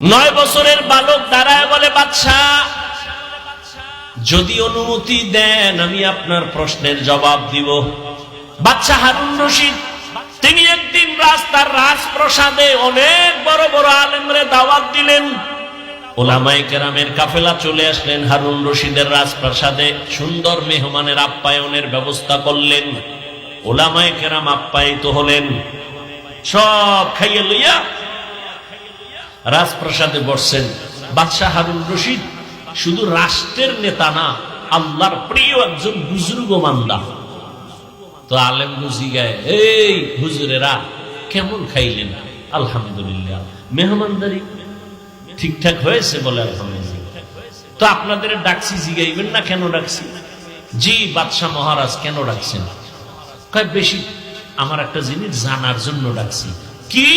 নয় বছরের বালক দাঁড়ায় বলে বাচ্চা যদি অনুমতি দেন, আমি আপনার প্রশ্নের জবাব দিব। বাচ্চা হারুন রশিদ, তিনি একদিন রাস্তার রাজপ্রসাদে অনেক বড় বড় আলেমরে দাওয়াত দিলেন। ওলামাই কেরামের কাফেলা চলে আসলেন হারুন রশিদের রাজপ্রাসাদে, সুন্দর মেহমানের আপ্যায়নের ব্যবস্থা করলেন। ওলামাই কেরাম আপ্যায়িত হলেন। সব খাইয়ে লইয়া রাজপ্রাসাদে বসছেন বাদশাহ হারুন রশিদ। শুধু রাষ্ট্রের নেতা না, আল্লাহর প্রিয় একজন বুজুর্গ মান্দা তো আলেম গায়ে, এই হুজুরেরা কেমন খাইলেন? আলহামদুলিল্লাহ। মেহমানদারি ঠিকঠাক হয়েছে বলে আলহামদুলিল্লাহ। তো আপনাদের ডাকছি, জিগাইবেন না কেন ডাকছি? জি, বাদশাহ মহারাজ, কেন ডাকছেন? কয়, বেশি, আমার একটা জিনিস জানার জন্য ডাকছি। কি?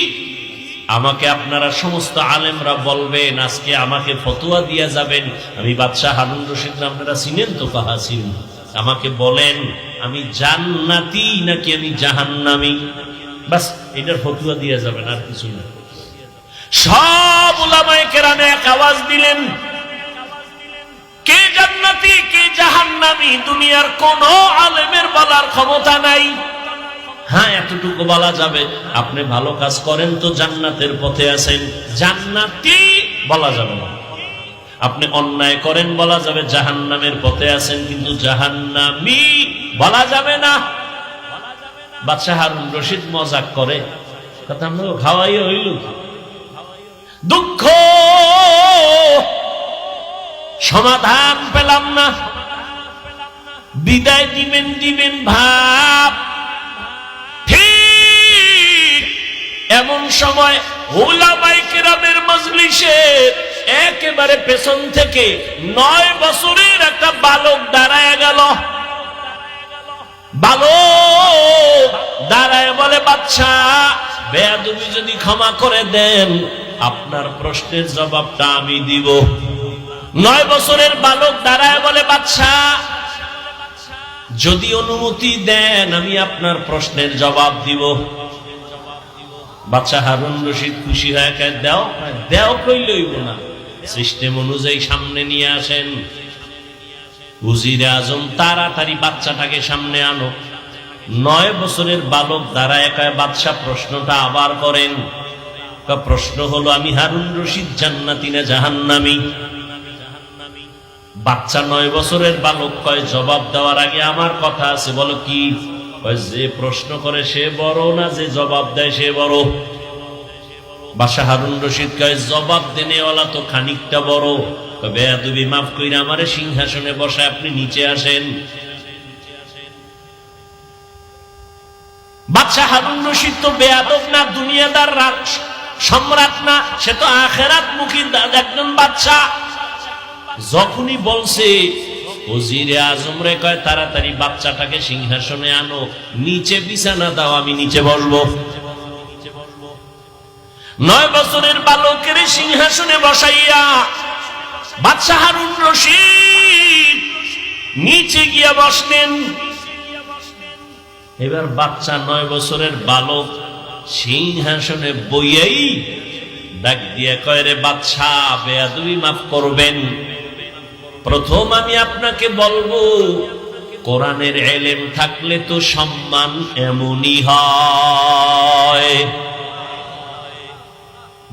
আমাকে আপনারা সমস্ত আলেমরা বলবেন, আজকে আমাকে ফতোয়া দিয়া যাবেন। আমি বাদশাহ হারুন রশিদ আপনারা চিনেন তো কাহা আমাকে বলেন, আমি জান্নাতি নাকি আমি জাহান্নামি? বাস, এটার ফতুয়া দিয়া যাবেন, আর কিছু না। সব উলামায়ে কেরামে এক আওয়াজ দিলেন, কে জান্নাতি, কে জাহান্নামি? দুনিয়ার কোন আলেমের বলার ক্ষমতা নাই। হ্যাঁ এতটুকু বলা যাবে, আপনি ভালো কাজ করেন তো জান্নাতের পথে আছেন। জান্নাতি বলা যাবে না। আপনি অন্যায় করেন বলা যাবে, জাহান্নামের পথে আছেন, কিন্তু জাহান্নামি বলা যাবে না। বাদশাহ হারুন রশিদ মজাক করে, কথা আমরা খাওয়াই হইল দুঃখ, সমাধান পেলাম না। বিদায় দিবেন দিবেন ভাব। সময় ওলামাই কেরামের মজলিসে একেবারে পেছন থেকে নয় বছরের একটা বালক দাঁড়ায় গেল। বালক দাঁড়ায় বলে বাচ্চা যদি ক্ষমা করে দেন, আপনার প্রশ্নের জবাবটা আমি দিব। নয় বছরের বালক দাঁড়ায় বলে বাচ্চা যদি অনুমতি দেন, আমি আপনার প্রশ্নের জবাব দিব। বাচ্চা হারুন রশিদ খুশি হয়ে দেও দেও কইলইব না। সিস্টেম অনুযায়ী সামনে নিয়ে আসেন। উজিরে আজম তাড়াতাড়ি বাচ্চাটাকে সামনে আনো। নয় বছরের বালক দ্বারা একা বাদশা প্রশ্নটা আবার করেন। প্রশ্ন হলো, আমি হারুন রশিদ জান্নাতি না জাহান্নামি? বাচ্চা নয় বছরের বালক কয়, জবাব দেওয়ার আগে আমার কথা আছে, বলো কি? যে প্রশ্ন করে, সে বড় না যে জবাব দেয়, সে বড়? বাসা হারুন রশিদ কয়, জবাব দেনেওয়ালা তো খানিকটা বড়। বেয়াদবি মাফ কইরা আমারে সিংহাসনে বসায় আপনি নিচে আসেন। বাদশাহ হারুন রশিদ তো বেয়াদব না, দুনিয়াদার সম্রাট না, সে তো আখেরাত মুখী একজন বাচ্চা যখনই বলছে ওজিরে আজম রে কয়, তাড়াতাড়ি বাচ্চাটাকে সিংহাসনে আনো, নিচে বিছানা দাও, আমি নিচে বসবো। নয় বছরের বালকের সিংহাসনে বসাইয়া বাদশাহ হারুন রশিদ নিচে গিয়া বসলেন। এবার বাচ্চা নয় বছরের বালক সিংহাসনে বইয়াই ডাক দিয়ে কয়, রে বাচ্চা বেয়াদুবি মাফ করবেন। প্রথম আমি আপনাকে বলব, কোরআনের এলেম থাকলে তো সম্মান এমনই হয়।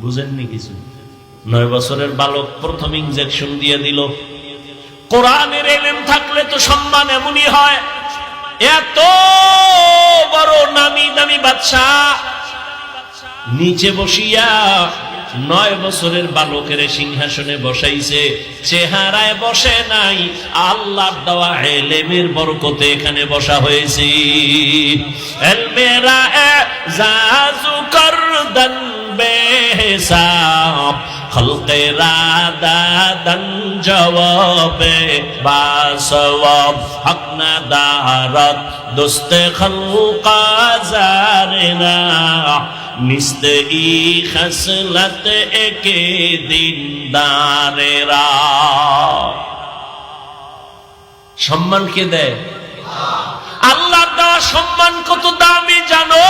বুঝেননি কিছু? নয় বছরের বালক প্রথম ইঞ্জেকশন দিয়ে দিল। কোরআনের এলেম থাকলে তো সম্মান এমনই হয়। এত বড় নামি দামি বাচ্চা নিচে বসিয়া নয় বছরের বালকের সিংহাসনে বসাইছে। চেহারায় বসে নাই। আল্লাহর দেওয়া এলেমের বরকতে এখানে বসা হয়েছে। জবাবে বাসওয়াব। হক না দোস্তে নিস্ত ই খসলত একে দিন দারেরা সম্মান কে দেয়? আল্লাহ দেওয়া সম্মান কত দামি জানো?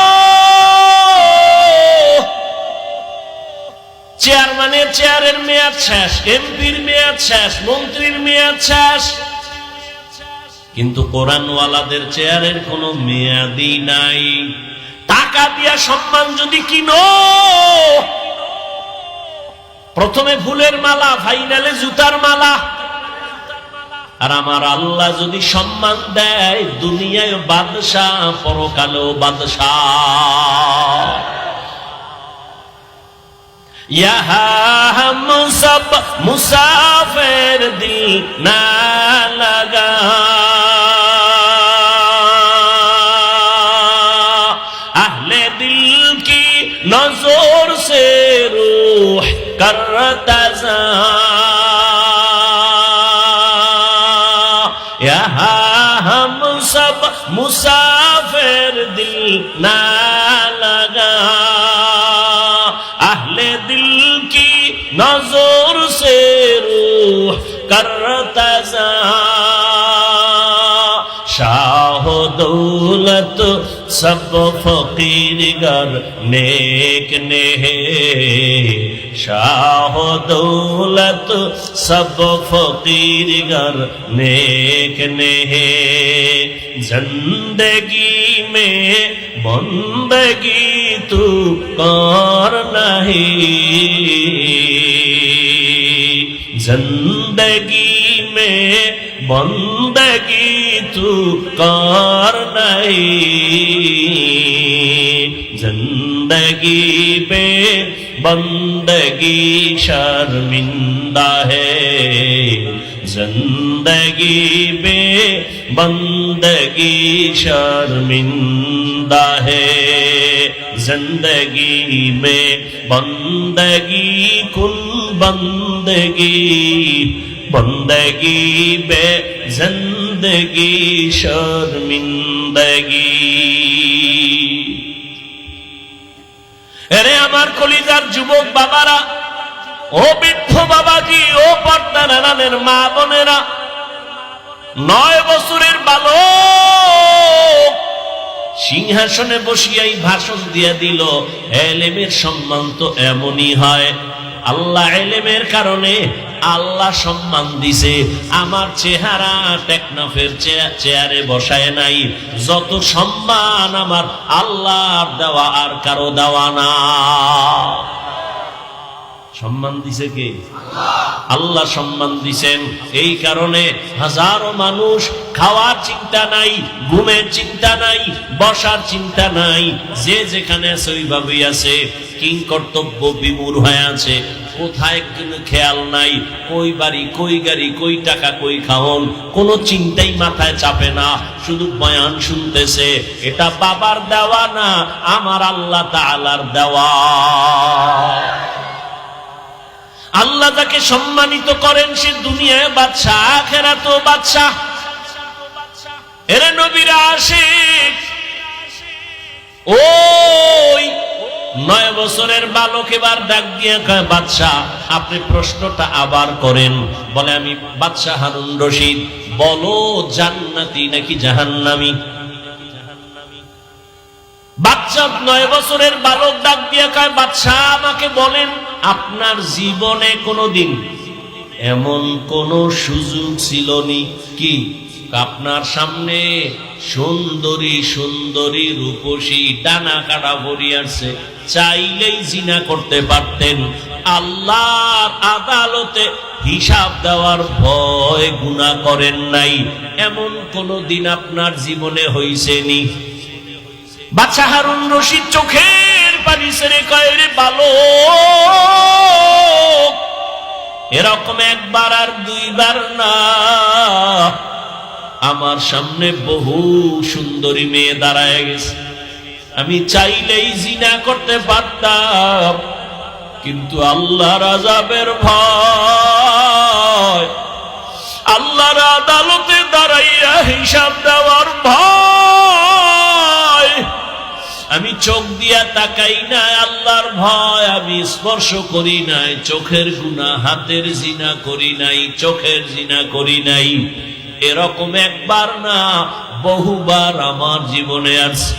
চেয়ারম্যানের চেয়ারের মেয়াদ শেষ, এমপির মেয়াদ শেষ, মন্ত্রীর মেয়াদ শেষ। কিন্তু কোরআনওয়ালাদের চেয়ারের কোনো মেয়াদি নাই। টাকা দিয়া সম্মান যদি কিনো, প্রথমে ফুলের মালা, ফাইনালে জুতার মালা। আর আমার আল্লাহ যদি সম্মান দেয়, দুনিয়ায় বাদশাহ, পরকালেও বাদশাহ। মুসাফের দিল না লাগা। نظر سے روح کرتا یہاں ہم سب مسافر دل نہ لگا اہل دل کی نظر سے روح کرتا شاہ دولت سب فقیر گر نیک نے شاہ و دولت سب فقیر گر نیک نے زندگی میں بندگی تو کار نہیں زندگی میں বন্দগি তু কার নাই? জিন্দগি পে বন্দগি শর্মিন্দা হে। জিন্দগি পে বন্দগি শর্মিন্দা হে। জিন্দগি মে বন্দগি কুল বন্দগি بندگی بے زندگی شرمندگی এরে আমার কলিজার যুবক বাবারা, ও বৃদ্ধ বাবাজি, ও পর্দানের মা বোনেরা, নয় বছরের বালক সিংহাসনে বসিয়াই ভাষণ দিয়া দিল, এলেমের সম্মান তো এমনই হয় আল্লাহ এলেমের কারণে আল্লাহ সম্মান দিছে। আমার চেহারা টেকনাফের চেয়া- চেয়ারে বসায় নাই। যত সম্মান আমার আল্লাহর দেওয়া আর কারও দেওয়া না। সম্মান দিছে কে? আল্লাহ সম্মান দিছেন। এই কারণে হাজারো মানুষ খাওয়ার চিন্তা নাই, ঘুমের চিন্তা নাই, বসার চিন্তা নাই, যে যেখানে আছে ওইভাবেই আছে। কিং কর্তব্য বিমূর হয়ে আছে। কোথায় কোনো খেয়াল নাই, কই বাড়ি, কই গাড়ি, কই টাকা, কই খাওন, কোনো চিন্তাই মাথায় চাপে না, শুধু বয়ান শুনতেছে, এটা বাবার দেওয়া না, আমার আল্লাহ তাআলার দেওয়া। আল্লাহ তাকে সম্মানিত করেন সে দুনিয়ায় বাদশাহ আখেরাত বাদশাহ। এরে নবীরা আসে ওই নয় বছরের বালক এবার ডাক দিয়ে বাদশাহ, আপনি প্রশ্নটা আবার করেন। বলে, আমি বাদশাহ হারুন রশিদ, বলো জান্নাতি নাকি জাহান্নামী? বাচ্চা নয় বছরের বালক ডাক দিয়ে কয় আমাকে বলেন আপনার জীবনে কোনোদিন এমন কোন সুযোগ ছিল নি কি? আপনার সামনে সুন্দরী সুন্দরী রূপসী ডানা কাটা ভরিয়াছে চাইলেই জিনা করতে পারতেন। আল্লাহর আদালতে হিসাব দেওয়ার ভয় গুণা করেন নাই। এমন কোন দিন আপনার জীবনে হইছে নি বাচ্চা হারুন রশিদ চোখের পানি সেরে কয়, রে বালো এরকম একবার আর দুইবার না। আমার সামনে বহু সুন্দরী মেয়ে দাঁড়ায় গেছে। আমি চাইলেই জিনা করতে পারতাম, কিন্তু আল্লাহর আজাবের ভয়। আল্লাহর আদালতে দাঁড়াইয়া হিসাব দেওয়ার ভয়। আমি চোখ দিয়া তাকাই নাই, আল্লাহর ভয়। আমি স্পর্শ করি নাই, চোখের গুণা, হাতের জিনা করি নাই, চোখের জিনা করি নাই। এরকম একবার না, বহুবার আমার জীবনে আছে।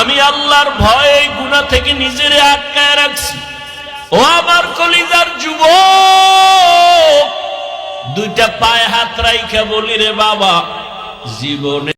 আমি আল্লাহর ভয়ে গুণা থেকে নিজেরে আটকায় রাখছি। ও আমার কলিজার যুব দুইটা পায়ে হাত রাইখা বলি রে বাবা, জীবনে